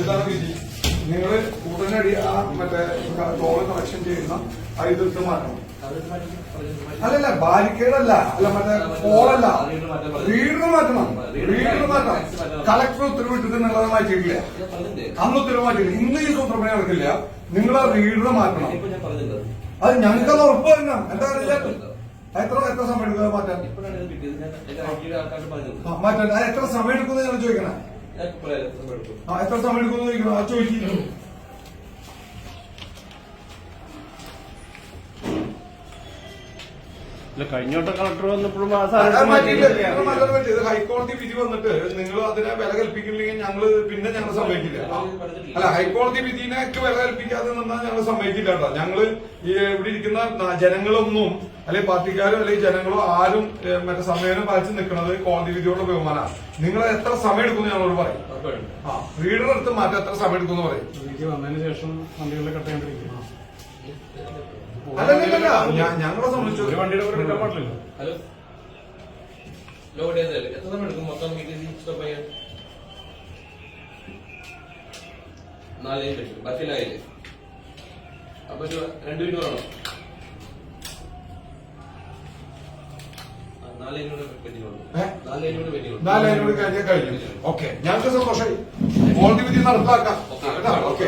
ഇതാണ് വിധി. നിങ്ങൾ ഉടനടി ആ മറ്റേ ടോൾ കളക്ഷൻ ചെയ്യുന്ന ആ മാറ്റണം. അല്ലല്ല ബാരിക്കേഡല്ല. അല്ല മറ്റേ പോളല്ല. റീഡർ മാറ്റണം. റീഡർ മാറ്റണം. കളക്ടർ ഉത്തരവിട്ടിട്ട് നിങ്ങളത് മാറ്റിയിട്ടില്ല. അന്ന് ഉത്തരവ് മാറ്റിയില്ല ഇന്ന് ഈ സൂത്രപ്പണി നടക്കില്ല. നിങ്ങൾ ആ വീടിന് മാറ്റണം. അത് ഞങ്ങൾക്ക് അത് ഉറപ്പ് തരണം എന്താ എത്ര എത്ര സമയം എടുക്കുക മാറ്റാൻ? മാറ്റാൻ. എത്ര സമയം എടുക്കുന്നത് ഞാൻ ചോദിക്കണേ? എത്ര സമയം എടുക്കുന്നു ആ ചോദിക്കുന്നു ഇല്ല കഴിഞ്ഞോട്ടെ കളക്ടർ വന്നപ്പോഴും ആ സാധനം ഹൈക്കോടതി വിധി വന്നിട്ട് നിങ്ങൾ അതിനെ വില കൽപ്പിക്കില്ലെങ്കിൽ ഞങ്ങൾ പിന്നെ ഞങ്ങൾ സമ്മതിക്കില്ല. അല്ല ഹൈക്കോടതി വിധിനെയൊക്കെ വില കൽപ്പിക്കാതെ നിന്നാൽ ഞങ്ങൾ സമ്മതിക്കില്ല കേട്ടോ. ഞങ്ങൾ ഈ ഇവിടെ ഇരിക്കുന്ന ജനങ്ങളൊന്നും അല്ലെങ്കിൽ പാർട്ടിക്കാരും അല്ലെങ്കിൽ ജനങ്ങളോ ആരും മറ്റേ സമയം പാലിച്ച് നിൽക്കുന്നത് കോടതി വിധിയോട് ബഹുമാന. നിങ്ങൾ എത്ര സമയം എടുക്കുന്നു ഞങ്ങളോട് പറയും. ആ റീഡർ എടുത്ത് മാറ്റം എത്ര സമയം എടുക്കുന്നു പറയും. വിധി വന്നതിന് ശേഷം വണ്ടികളിൽ കട്ട് ചെയ്യേണ്ടിരിക്കുന്നു അല്ലല്ല ഞാൻ- ഞങ്ങളെ സംബന്ധിച്ചു ഒരു വണ്ടിയുടെ കൂടെ എടുക്കാൻ പാടില്ലല്ലോ. ഹലോ. ലോഡ് ചെയ്തല്ലേ എത്ര സമയം എടുക്കും? മൊത്തം സ്റ്റോപ്പ് ചെയ്യാൻ? നാലേ ബസ്സിലായില്ലേ അപ്പൊ ഒരു രണ്ടു മിനിറ്റ് വേണോ നാല് കഴിഞ്ഞു ഓക്കെ. ഞങ്ങൾക്ക് സന്തോഷമായി. കോടതി വിധി നടപ്പാക്കാം. ഓക്കെ.